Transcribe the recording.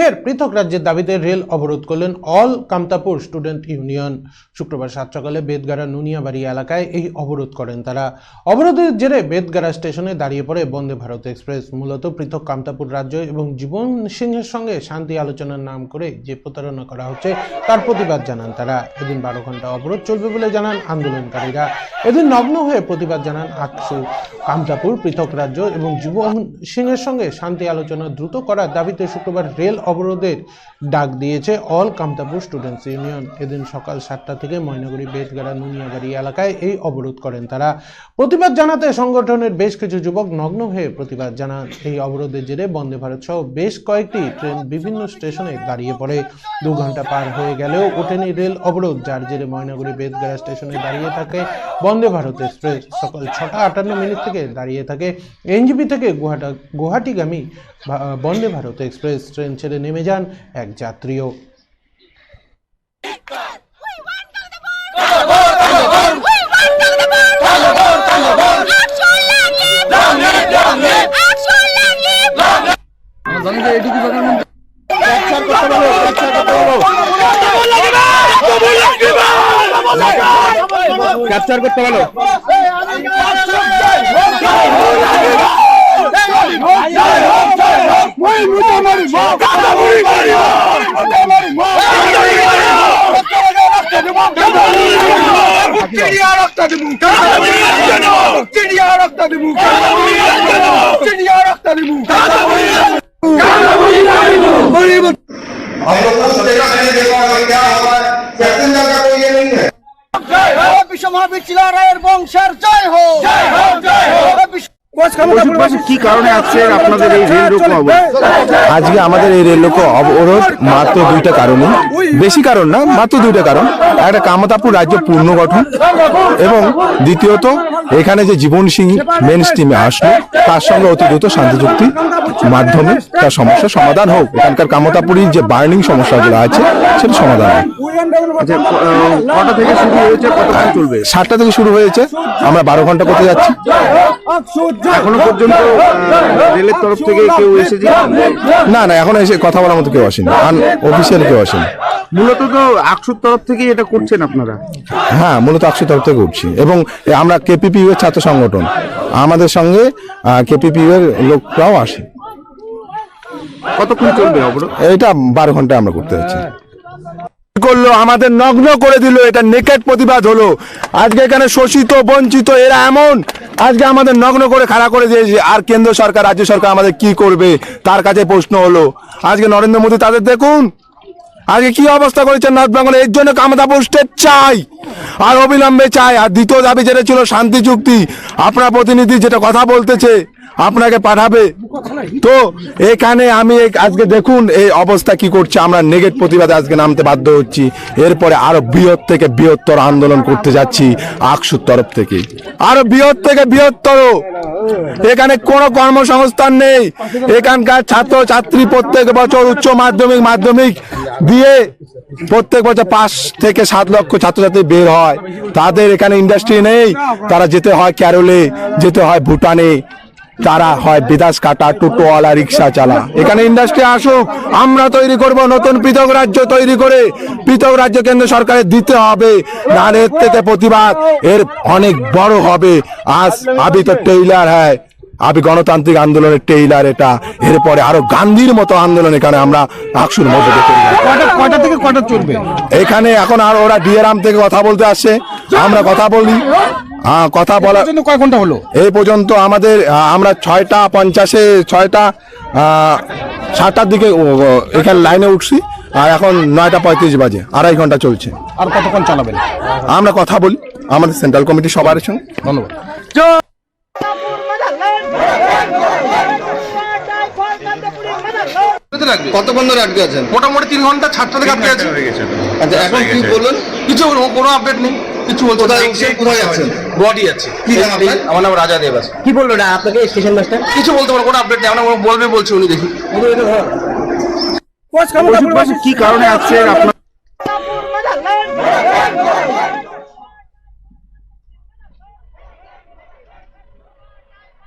ফের পৃথক রাজ্যের দাবিতে রেল অবরোধ করলেন অল কামতাপুর স্টুডেন্ট ইউনিয়ন। শুক্রবার সাত সকালে বেদগাড়া নুনিয়াবাড়ি এলাকায় এই অবরোধ করেন তারা। অবরোধের জেরে বেদগাড়া স্টেশনে দাঁড়িয়ে পড়ে বন্দে ভারত এক্সপ্রেস। মূলত পৃথক কামতাপুর রাজ্য এবং জীবন সিংহের সঙ্গে শান্তি আলোচনার নাম করে যে প্রতারণা করা হচ্ছে তার প্রতিবাদ জানান তারা। এদিন বারো ঘণ্টা অবরোধ চলবে বলে জানান আন্দোলনকারীরা। এদিন নগ্ন হয়ে প্রতিবাদ জানান আকসু। কামতাপুর পৃথক রাজ্য এবং জীবন সিংহের সঙ্গে শান্তি আলোচনা দ্রুত করার দাবিতে শুক্রবার রেল অবরোধের ডাক দিয়েছে অল কামতাপুর স্টুডেন্টস ইউনিয়ন। এদিন সকাল সাতটা থেকে ময়নাগুড়ি, বেতগাড়া নুনিয়াবাড়ি এলাকায় এই অবরোধ করেন তারা। প্রতিবাদ জানাতে সংগঠনের বেশ কিছু যুবক নগ্ন হয়ে প্রতিবাদ জানান। এই অবরোধের জেরে বন্দে ভারত সহ বেশ কয়েকটি ট্রেন বিভিন্ন স্টেশনে দাঁড়িয়ে পড়ে। দু ঘণ্টা পার হয়ে গেলেও ওঠেনি রেল অবরোধ, যার জেরে ময়নাগুড়ি, বেতগাড়া স্টেশনে দাঁড়িয়ে থাকে বন্দে ভারত এক্সপ্রেস। সকাল ছটা আটান্ন মিনিট থেকে দাঁড়িয়ে থাকে এনজিপি থেকে গুয়াহাটা গুয়াহাটিগামী বন্দে ভারত এক্সপ্রেস। ট্রেন ছেড়ে নেমে যান এক যাত্রীও। ক্যাপচার করতে বলো। রায়ের বংশের জয় হোক জয় হোক জয় হোক। কি কারণে আজকে আপনাদের এই রেল রোকো আজকে আমাদের এই রেল লোকো অবরোধ মাত্র দুইটা কারণে। বেশি কারণ না মাত্র দুইটা কারণ। একটা কামতাপুর রাজ্য পুনর্গঠন এবং দ্বিতীয়ত এখানে যে জীবন সিং মেন স্ট্রিমে আসলো তার সঙ্গে অতি দ্রুত শান্তি চুক্তির মাধ্যমে তার সমস্যার সমাধান হোক। এখানকার কামতাপুরীর যে বার্নিং সমস্যাগুলো আছে সেটা সমাধান হোক। কটা থেকে শুরু হয়েছে কতক্ষণ চলবে সাতটা থেকে শুরু হয়েছে। আমরা বারো ঘণ্টা করতে যাচ্ছি। এখনও পর্যন্ত রেলের তরফ থেকে কেউ এসেছে? না না এখন এসে কথা বলার মতো কেউ আসেনি। আন অফিসিয়াল কেউ আসেনি। মূলত তো আকসুর তরফ থেকে এটা করছেন আপনারা। হ্যাঁ মূলত আকশো তরফ থেকে উঠছি এবং আমরা কেপিপি এর ছাত্র সংগঠন। আমাদের সঙ্গে কেপিপি এর লোকরাও আসে। কতক্ষণ চলবে অবরোধ? এটা বারো ঘন্টায় আমরা করতে যাচ্ছি। করল, আমাদের নগ্ন করে দিল, এটা নেকেট প্রতিবাদ হলো। আজকে এখানে শোষিত, বঞ্চিত, এরা এমন। আজকে আমাদের নগ্ন করে খাড়া করে দিয়েছে। আর কেন্দ্র সরকার, রাজ্য সরকার আমাদের কি করবে? তার কাছে প্রশ্ন হলো। আজকে নরেন্দ্র মোদী তাদের দেখুন। আজকে কি অবস্থা করেছেন নর্থ বেঙ্গলে? এর জন্য কামতাপুর স্টেট চাই। আর অবিলম্বে চাই। আর দ্বিতীয় দাবি যেটা ছিল, শান্তি চুক্তি। আপনার প্রতিনিধি যেটা কথা বলতেছে আপনাকে পাঠাবে। তো এখানে আমি আজকে দেখুন এই অবস্থা কি করছে। আমরা নেগেট প্রতিবাদে আজকে নামতে বাধ্য হচ্ছি। এরপরে আরও বৃহৎ থেকে বৃহত্তর আন্দোলন করতে যাচ্ছি আকসুর তরফ থেকে। আরও বৃহৎ থেকে বৃহত্তর। এখানে কোনো কর্মসংস্থান নেই। এখানকার ছাত্র ছাত্রী প্রত্যেক বছর উচ্চ মাধ্যমিক মাধ্যমিক দিয়ে প্রত্যেক বছর পাঁচ থেকে সাত লক্ষ ছাত্রছাত্রী বের হয়। তাদের এখানে ইন্ডাস্ট্রি নেই। তারা যেতে হয় কেরলে যেতে হয় ভুটানে তারা হয় বিদাস কাটা টোটোওয়ালা রিক্সা চালা। এখানে ইন্ডাস্ট্রি আসুক আমরা তৈরি করব নতুন পৃথক রাজ্য তৈরি করে। পৃথক রাজ্য কেন্দ্র সরকারের দিতে হবে। নাহলে এর থেকে প্রতিবাদ এর অনেক বড় হবে। আজ আবি তো টেইলার হ্যায় আবি গণতান্ত্রিক আন্দোলনের টেইলার এটা। এরপরে আরও গান্ধীর মতো আন্দোলন এখানে আমরা আকসুর মধ্যে। কটা থেকে কটা চলবে? এখানে এখন আর ওরা ডিএরাম থেকে কথা বলতে আসছে। আমরা কথা বলি। কথা বলার জন্য কয় ঘণ্টা হলো? এই পর্যন্ত আমাদের আমরা ছয়টা পঞ্চাশে ছয়টা সাতটার দিকে এখানে লাইনে উঠছি আর এখন নয়টা পঁয়ত্রিশ বাজে আড়াই ঘণ্টা চলছে। আর কতক্ষণ চালাবেন? আমরা কথা বলি আমাদের সেন্ট্রাল কমিটি সবার সঙ্গে। ধন্যবাদ। কতক্ষণ ধরে আটকে আছেন মোটামুটি তিন ঘণ্টা ছাত্র থেকে আটকে আছে আচ্ছা এখন কি বললেন কিছু কোনো আপডেট নেই। কিছু বলতে কোথায় কোথায় আছেন? বডি আছে। কি নাম আপনার? আমার নাম রাজা দেব আছে। কি বলল না? আপনাকে স্টেশন মাস্টার কিছু বলতে পারব কোনো আপডেট নেই। আমার বলবে বলছে উনি দেখি। কি কারণে আজকে আপনার